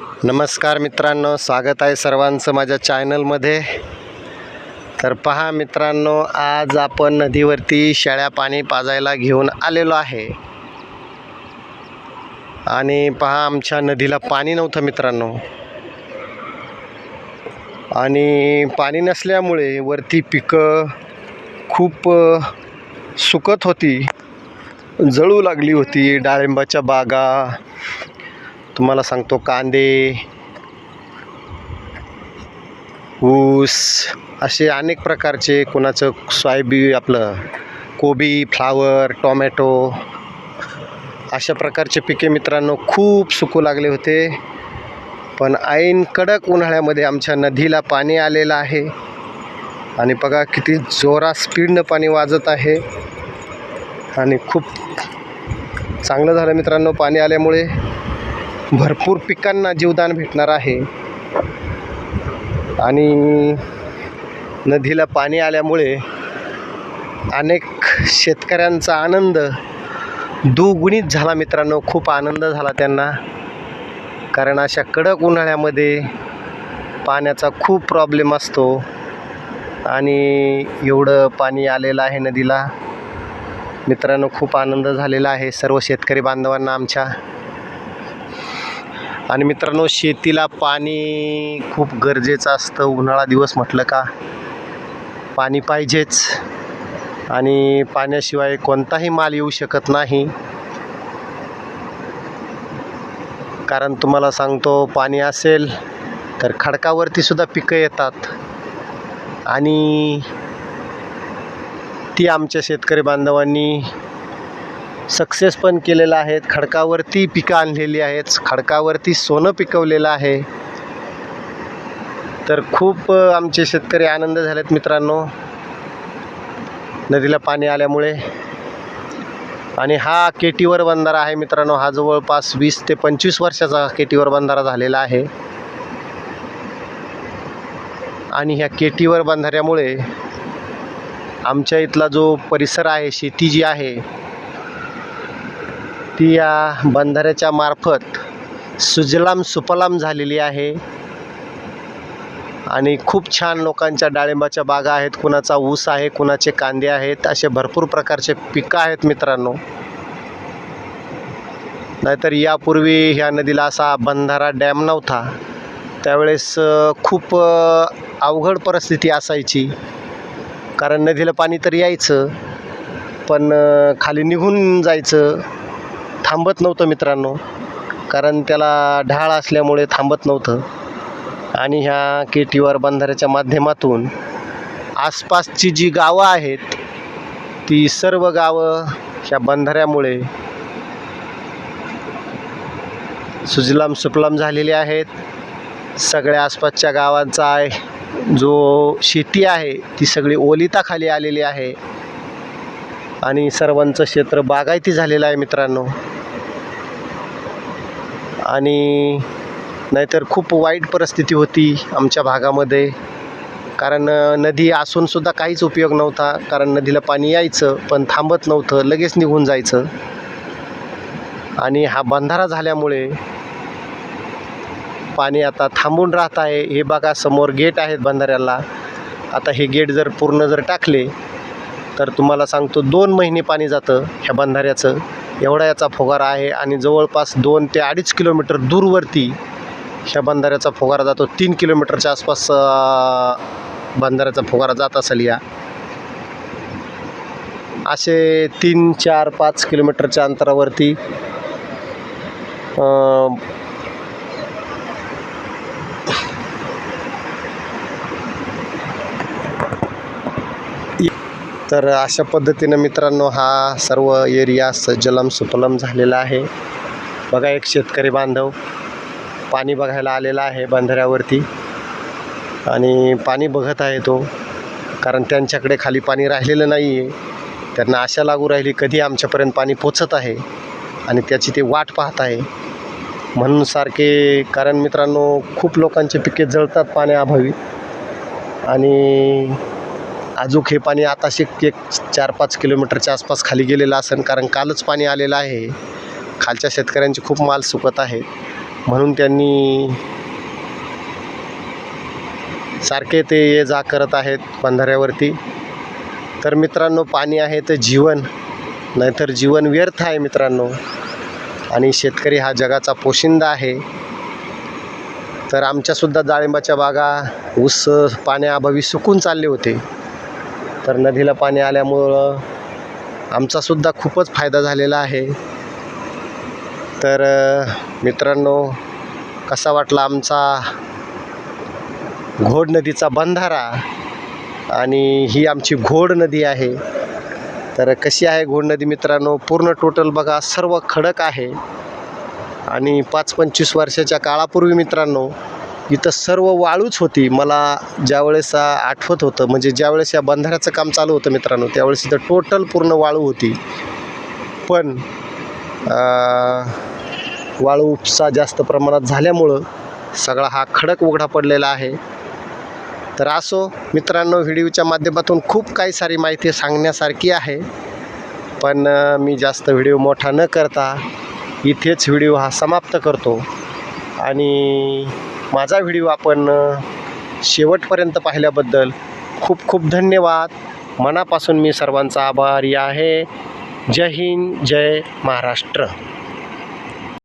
नमस्कार मित्रांनो स्वागत आहे सर्वांचं माझ्या चॅनलमध्ये. तर पहा मित्रांनो आज आपण नदीवरती शेळ्या पाणी पाजायला घेऊन आलेलो आहे. आणि पहा आमच्या नदीला पाणी नव्हतं मित्रांनो. आणि पाणी नसल्यामुळे वरती पिकं खूप सुकत होती. जळू लागली होती डाळिंबाच्या बागा तुम्हाला सांगतो कांदे ऊस असे अनेक प्रकारचे कोणाचं सोयाबी आपलं कोबी फ्लावर टोमॅटो अशा प्रकारचे पिके मित्रांनो खूप सुकू लागले होते. पण ऐन कडक उन्हाळ्यामध्ये आमच्या नदीला पाणी आलेलं आहे. आणि बघा किती जोरात स्पीडनं पाणी वाजत आहे. आणि खूप चांगलं झालं मित्रांनो पाणी आल्यामुळे. भरपूर पिकांना जीवदान भेटणार आहे. आणि नदीला पाणी आल्यामुळे अनेक शेतकऱ्यांचा आनंद दुगुणित झाला मित्रांनो. खूप आनंद झाला त्यांना. कारण अशा कडक उन्हाळ्यामध्ये पाण्याचा खूप प्रॉब्लेम असतो. आणि एवढं पाणी आलेलं आहे नदीला. मित्रांनो खूप आनंद झालेला आहे. सर्व शेतकरी बांधवांना आमच्या आणि मित्रांनो शेतीला पाणी खूप गरजेचं असतं. उन्हाळा दिवस म्हटलं का पाणी पाहिजेच. आणि पाण्याशिवाय कोणताही माल येऊ शकत नाही. कारण तुम्हाला सांगतो पाणी असेल तर खडकावरती सुद्धा पिकं येतात. आणि ती आमच्या शेतकरी बांधवांनी सक्सेस पण केलेलं आहेत. खडकावरती पिकं आणलेली आहेत. खडकावरती सोनं पिकवलेलं आहे. तर खूप आमचे शेतकरी आनंद झालेत मित्रांनो. नदीला पाणी आल्यामुळे. आणि हा केटीवर बंधारा आहे मित्रांनो. हा जवळपास वीस ते पंचवीस वर्षाचा केटीवर बंधारा झालेला आहे. आणि ह्या केटीवर बंधाऱ्यामुळे आमच्या इथला जो परिसर आहे शेती जी आहे ती या बंधाऱ्याच्या मार्फत सुजलाम सुफलाम झालेली आहे. आणि खूप छान लोकांच्या डाळिंबाच्या बागा आहेत. कुणाचा ऊस आहे कुणाचे कांदे आहेत असे भरपूर प्रकारचे पिकं आहेत मित्रांनो. नाहीतर यापूर्वी ह्या नदीला असा बंधारा डॅम नव्हता. त्यावेळेस खूप अवघड परिस्थिती असायची. कारण नदीला पाणी तर यायचं. पण खाली निघून जायचं. थांबत नव्हतं मित्रांनो. कारण त्याला ढाळ असल्यामुळे थांबत नव्हतं. आणि ह्या केटीवर बंधाऱ्याच्या माध्यमातून आसपासची जी गावं आहेत ती सर्व गावं ह्या बंधाऱ्यामुळे सुजलाम सुफलाम झालेली आहेत. सगळ्या आसपासच्या गावांचा आहे जो शेती आहे ती सगळी ओलिताखाली आलेली आहे. आणि सर्वांचं क्षेत्र बागायती झालेलं आहे मित्रांनो. आणि नाहीतर खूप वाईट परिस्थिती होती आमच्या भागामध्ये. कारण नदी असूनसुद्धा काहीच उपयोग नव्हता. कारण नदीला पाणी यायचं पण थांबत नव्हतं लगेच निघून जायचं. आणि हा बंधारा झाल्यामुळे पाणी आता थांबून राहत आहे. हे बघा समोर गेट आहेत बंधाऱ्याला. आता हे गेट जर पूर्ण जर टाकले तर तुम्हाला सांगतो दोन महिने पाणी जातं ह्या बंधाऱ्याचं. एवढा याचा फुगारा आहे आणि जवळपास दोन ते अडीच किलोमीटर दूरवरती ह्या बंधाऱ्याचा फुगारा जातो. तीन किलोमीटरच्या आसपास बंधाऱ्याचा फुगारा जात असेल या. असे तीन चार पाच किलोमीटरच्या अंतरावरती तर अशा पद्धतीनं मित्रांनो हा सर्व एरिया सज्जलम सुफलम झालेला आहे. बघा एक शेतकरी बांधव पाणी बघायला आलेला आहे बंधाऱ्यावरती. आणि पाणी बघत आहे तो कारण त्यांच्याकडे खाली पाणी राहिलेलं नाही आहे त्यांना आशा लागू राहिली कधी आमच्यापर्यंत पाणी पोचत आहे आणि त्याची ते वाट पाहत आहे. म्हणून सारखे कारण मित्रांनो खूप लोकांचे पिके जळतात पाण्याअभावी. आणि अजूक हे पाणी आताशी एक चार पाच किलोमीटरच्या आसपास खाली गेलेलं असेल कारण कालच पाणी आलेलं आहे. खालच्या शेतकऱ्यांचे खूप माल सुकत आहे. म्हणून त्यांनी सारखे ते ये जा करत आहेत बंधाऱ्यावरती. तर मित्रांनो पाणी आहे तर जीवन नाहीतर जीवन व्यर्थ आहे मित्रांनो. आणि शेतकरी हा जगाचा पोशिंदा आहे. तर आमच्यासुद्धा डाळिंबाच्या बागा ऊस पाण्याअभावी सुकून चालले होते. तर नदीला पाणी आल्यामुळं आमचासुद्धा खूपच फायदा झालेला आहे. तर मित्रांनो कसा वाटला आमचा घोड नदीचा बंधारा? आणि ही आमची घोड नदी आहे. तर कशी आहे घोड नदी मित्रांनो? पूर्ण टोटल बघा सर्व खडक आहे. आणि पाच पंचवीस वर्षाच्या काळापूर्वी मित्रांनो इथं सर्व वाळूच होती. मला ज्यावेळेस आठवत होतं म्हणजे ज्यावेळेस या बंधाऱ्याचं काम चालू होतं मित्रांनो त्यावेळेस इथं टोटल पूर्ण वाळू होती. पण वाळू उपसा जास्त प्रमाणात झाल्यामुळं सगळा हा खडक उघडा पडलेला आहे. तर असो मित्रांनो व्हिडिओच्या माध्यमातून खूप काही सारी माहिती सांगण्यासारखी आहे. पण मी जास्त व्हिडिओ मोठा न करता इथेच व्हिडिओ हा समाप्त करतो. आणि माझा व्हिडिओ आपण शेवटपर्यंत पाहिल्याबद्दल खूप खूप धन्यवाद. मनापासून मी सर्वांचा आभारी आहे. जय हिंद जय महाराष्ट्र.